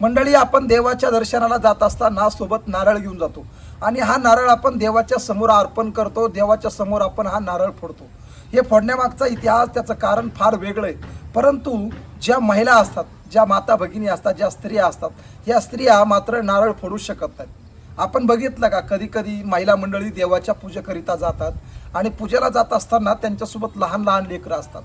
मंडळी आपण देवाच्या दर्शनाला जात असताना सोबत नारळ घेऊन जातो. आणि हा नारळ आपण देवाच्या समोर अर्पण करतो. देवाच्या समोर आपण हा नारळ फोडतो. हे फोडण्यामागचा इतिहास त्याचं कारण फार वेगळं आहे. परंतु ज्या महिला असतात ज्या माता भगिनी असतात ज्या स्त्रिया असतात या स्त्रिया मात्र नारळ फोडू शकत नाहीत. आपण बघितलं का कधी कधी महिला मंडळी देवाच्या पूजेकरिता जातात आणि पूजेला जात असताना त्यांच्यासोबत लहान लहान लेकरं असतात.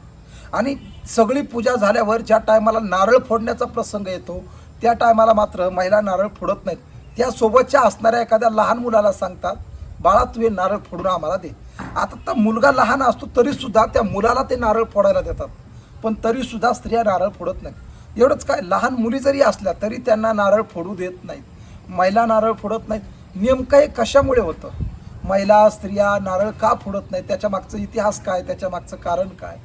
आणि सगळी पूजा झाल्यावर ज्या टायमाला नारळ फोडण्याचा प्रसंग येतो त्या टायमाला मात्र महिला नारळ फोडत नाहीत. त्या सोबतच्या असणाऱ्या एखाद्या लहान मुलाला सांगतात बाळा तू हे नारळ फोडून आम्हाला दे. आता तर मुलगा लहान असतो तरीसुद्धा त्या मुलाला ते नारळ फोडायला देतात. पण तरीसुद्धा स्त्रिया नारळ फोडत नाहीत. एवढंच काय लहान मुली जरी असल्या तरी त्यांना नारळ फोडू देत नाहीत. महिला नारळ फोडत नाहीत. नेमकं हे कशामुळे होतं? महिला स्त्रिया नारळ का फोडत नाहीत? त्याच्या मागचं इतिहास काय? त्याच्या मागचं कारण काय?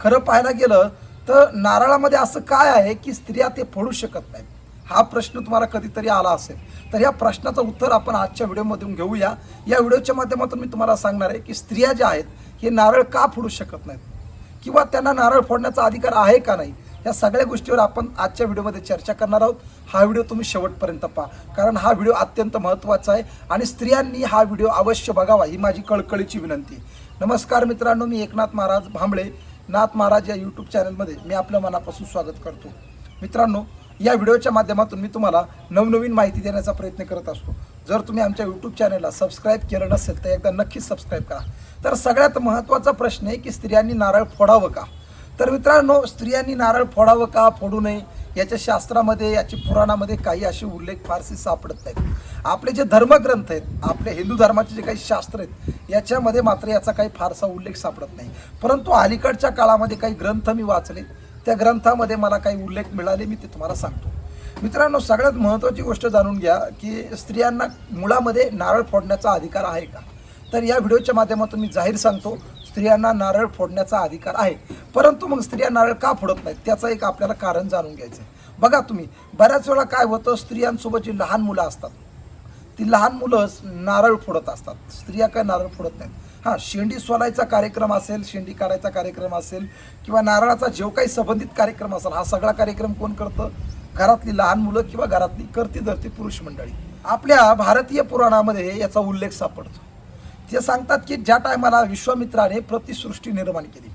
खरं पाहायला गेलं तर नारळामध्ये असं काय आहे की स्त्रिया ते फोडू शकत नाहीत? हा प्रश्न तुम्हाला कधीतरी आला असेल. तर या प्रश्नाचं उत्तर आपण आजच्या व्हिडिओमधून घेऊया. या व्हिडिओच्या माध्यमातून मी तुम्हाला सांगणार आहे की स्त्रिया ज्या आहेत हे नारळ का फोडू शकत नाहीत? किंवा त्यांना नारळ फोडण्याचा अधिकार आहे का नाही? या सगळ्या गोष्टीवर आपण आजच्या व्हिडिओमध्ये चर्चा करणार आहोत. हा व्हिडिओ तुम्ही शेवटपर्यंत पहा. कारण हा व्हिडिओ अत्यंत महत्त्वाचा आहे आणि स्त्रियांनी हा व्हिडिओ अवश्य बघावा ही माझी कळकळीची विनंती नमस्कार मित्रांनो मी एकनाथ महाराज भांबळे. नाथ महाराज या यूट्यूब चॅनलमध्ये मी आपलं मनापासून स्वागत करतो. मित्रांनो या व्हिडिओच्या माध्यमातून मी तुम्हाला नवनवीन माहिती देण्याचा प्रयत्न करत असतो. जर तुम्ही आमच्या यूट्यूब चॅनलला सबस्क्राईब केलं नसेल तर एकदा नक्कीच सबस्क्राईब करा. तर सगळ्यात महत्त्वाचा प्रश्न आहे की स्त्रियांनी नारळ फोडावं का? तर मित्रांनो स्त्रियांनी नारळ फोडावं का? फोडू नये. याच्या शास्त्रामध्ये याची पुराणामध्ये काही असे उल्लेख फारसे सापडत नाहीत. आपले जे धर्मग्रंथ आहेत आपले हिंदू धर्माचे जे काही शास्त्र आहेत याच्यामध्ये मात्र याचा काही फारसा उल्लेख सापडत नाही. परंतु अलीकडच्या काळामध्ये काही ग्रंथ मी वाचले. त्या ग्रंथामध्ये मला काही उल्लेख मिळाले मी ते तुम्हाला सांगतो. मित्रांनो सगळ्यात महत्त्वाची गोष्ट जाणून घ्या की स्त्रियांना मुळामध्ये नारळ फोडण्याचा अधिकार आहे का? तर या व्हिडिओच्या माध्यमातून मी जाहीर सांगतो स्त्रियांना नारळ फोडण्याचा अधिकार आहे. परंतु मग स्त्रिया नारळ का फोडत नाहीत? त्याचं एक आपल्याला कारण जाणून घ्यायचं आहे बघा तुम्ही बऱ्याच वेळा काय होतं स्त्रियांसोबत जी लहान मुलं असतात. ती लहान मुलं नारळ फोडत असतात. स्त्रिया काय नारळ फोडत नाहीत? हां शेंडी सोलायचा कार्यक्रम असेल शेंडी काढायचा कार्यक्रम असेल किंवा नारळाचा जेव काही संबंधित कार्यक्रम असेल हा सगळा कार्यक्रम कोण करतं? घरातली लहान मुलं किंवा घरातली करती धरती पुरुष मंडळी. आपल्या भारतीय पुराणामध्ये याचा उल्लेख सापडतो. ते सांगतात की ज्या टायमाला विश्वामित्राने प्रतिसृष्टी निर्माण केली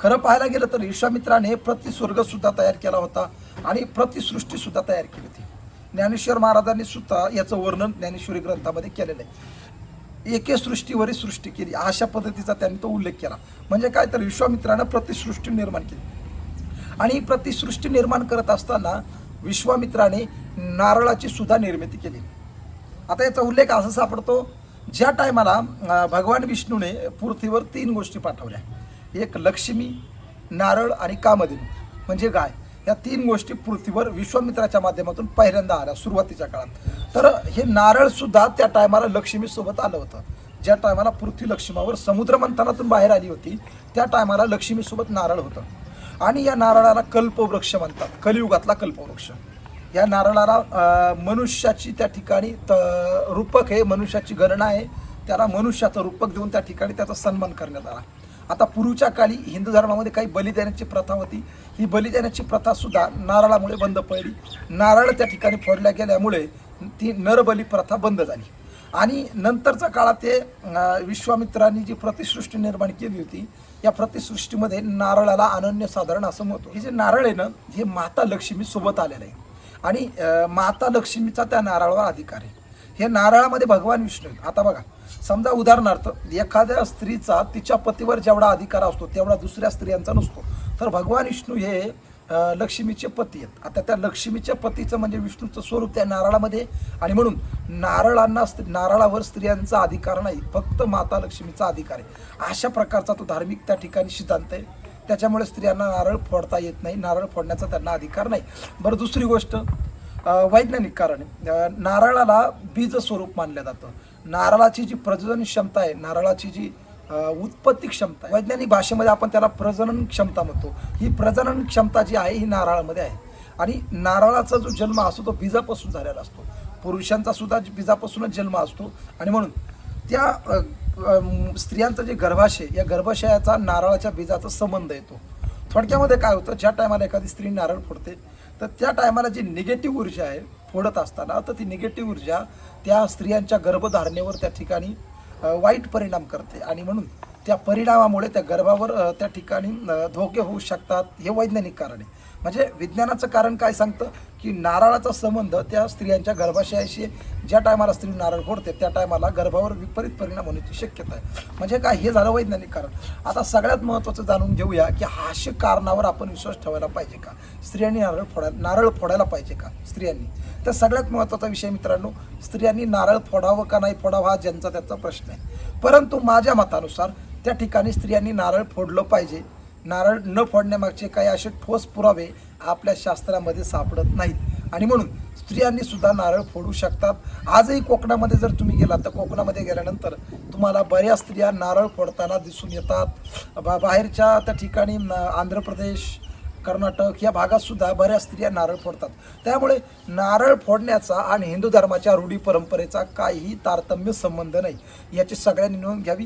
खरं पाहायला गेलं तर विश्वामित्राने प्रतिस्वर्गसुद्धा तयार केला होता आणि प्रतिसृष्टीसुद्धा तयार केली होती. ज्ञानेश्वर महाराजांनी सुद्धा याचं वर्णन ज्ञानेश्वरी ग्रंथामध्ये केलेलं आहे. एके सृष्टीवरी सृष्टी केली. अशा पद्धतीचा त्यांनी तो उल्लेख केला. म्हणजे काय तर विश्वामित्रानं प्रतिसृष्टी निर्माण केली. आणि ही प्रतिसृष्टी निर्माण करत असताना विश्वामित्राने नारळाची सुद्धा निर्मिती केली. आता याचा उल्लेख असा सापडतो ज्या टायमाला भगवान विष्णूने पृथ्वीवर तीन गोष्टी पाठवल्या. एक लक्ष्मी नारळ आणि कामधेनू. म्हणजे गाय या तीन गोष्टी पृथ्वीवर विश्वामित्राच्या माध्यमातून पहिल्यांदा आल्या सुरुवातीच्या काळात. तर हे नारळसुद्धा त्या टायमाला लक्ष्मीसोबत आलं होतं. ज्या टायमाला पृथ्वी लक्ष्मावर समुद्र मंथनातून बाहेर आली होती त्या टायमाला लक्ष्मीसोबत नारळ होतं. आणि या नारळाला कल्पवृक्ष म्हणतात कलियुगातला कल्पवृक्ष. या नारळाला मनुष्याची त्या ठिकाणी त रूपक आहे मनुष्याची गणना आहे. त्याला मनुष्याचं रूपक देऊन त्या ठिकाणी त्याचा सन्मान करण्यात आला. आता पूर्वीच्या काळी हिंदू धर्मामध्ये काही बलिदानाची प्रथा होती. ही बलिदानाची प्रथा सुद्धा नारळामुळे बंद पडली. नारळ त्या ठिकाणी फोडल्या गेल्यामुळे ती नरबली प्रथा बंद झाली. आणि नंतरच्या काळात ते विश्वामित्रांनी जी प्रतिसृष्टी निर्माण केली होती या प्रतिसृष्टीमध्ये नारळाला अनन्यसाधारण असं म्हणतो हे जे नारळ आहे ना हे माता लक्ष्मी सोबत आलेलं आहे. आणि माता लक्ष्मीचा त्या नारळावर अधिकार आहे. हे नारळामध्ये भगवान विष्णू आहेत. आता बघा समजा उदाहरणार्थ एखाद्या स्त्रीचा तिच्या पतीवर जेवढा अधिकार असतो तेवढा दुसऱ्या स्त्रियांचा नसतो. तर भगवान विष्णू हे लक्ष्मीचे पती आहेत. आता त्या लक्ष्मीच्या पतीचं म्हणजे विष्णूचं स्वरूप त्या नारळामध्ये आणि म्हणून नारळांना स्त्री- नारळावर स्त्रियांचा अधिकार नाही फक्त माता लक्ष्मीचा अधिकार आहे. अशा प्रकारचा तो धार्मिक त्या ठिकाणी सिद्धांत आहे. त्याच्यामुळे स्त्रियांना नारळ फोडता येत नाही नारळ फोडण्याचा त्यांना अधिकार नाही. बरं दुसरी गोष्ट वैज्ञानिक कारण नारळाला बीज स्वरूप मानलं जातं. नारळाची जी प्रजनन क्षमता आहे नारळाची जी उत्पत्ती क्षमता आहे वैज्ञानिक भाषेमध्ये आपण त्याला प्रजनन क्षमता म्हणतो. ही प्रजनन क्षमता जी आहे ही नारळामध्ये आहे. आणि नारळाचा जो जन्म असतो तो बीजापासून झालेला असतो. पुरुषांचा सुद्धा बीजापासूनच जन्म असतो. आणि म्हणून त्या स्त्रियांचं जे गर्भाशय या गर्भाशयाचा नारळाच्या बीजाचा संबंध येतो. थोडक्यामध्ये काय होतं? ज्या टायमाला एखादी स्त्री नारळ फोडते तर त्या टायमाला जी निगेटिव्ह ऊर्जा आहे फोडत असताना तर ती निगेटिव्ह ऊर्जा त्या स्त्रियांच्या गर्भधारणेवर त्या ठिकाणी वाईट परिणाम करते. आणि म्हणून त्या परिणामामुळे त्या गर्भावर त्या ठिकाणी धोके होऊ शकतात हे वैज्ञानिक कारण आहे. म्हणजे विज्ञानाचं कारण काय सांगतं की नारळाचा संबंध त्या स्त्रियांच्या गर्भाशयाशी ज्या टायमाला स्त्री नारळ फोडते त्या टायमाला गर्भावर विपरीत परिणाम होण्याची शक्यता आहे. म्हणजे काय? हे झालं वैज्ञानिक कारण. आता सगळ्यात महत्त्वाचं जाणून घेऊया की हास्य कारणावर आपण विश्वास ठेवायला पाहिजे का? स्त्रियांनी नारळ फोडायला नारळ फोडायला पाहिजे का? स्त्रियांनी. तर सगळ्यात महत्त्वाचा विषय मित्रांनो स्त्रियांनी नारळ फोडावं का नाही फोडावं हा ज्यांचा त्याचा प्रश्न आहे. परंतु माझ्या मतानुसार त्या ठिकाणी स्त्रियांनी नारळ फोडलं पाहिजे. नारळ न फोडण्यामागचे काही असे ठोस पुरावे आपल्या शास्त्रामध्ये सापडत नाहीत. आणि म्हणून स्त्रियांनी सुद्धा नारळ फोडू शकतात. आजही कोकणामध्ये जर तुम्ही गेलात तर कोकणामध्ये गेल्यानंतर तुम्हाला बऱ्याच स्त्रिया नारळ फोडताना दिसून येतात. बा बाहेरच्या त्या ठिकाणी न- आंध्र प्रदेश कर्नाटक या भागातसुद्धा बऱ्याच स्त्रिया नारळ फोडतात. त्यामुळे नारळ फोडण्याचा आणि हिंदू धर्माच्या रूढी परंपरेचा काहीही तारतम्य संबंध नाही. याची सगळ्यांनी नोंद घ्यावी.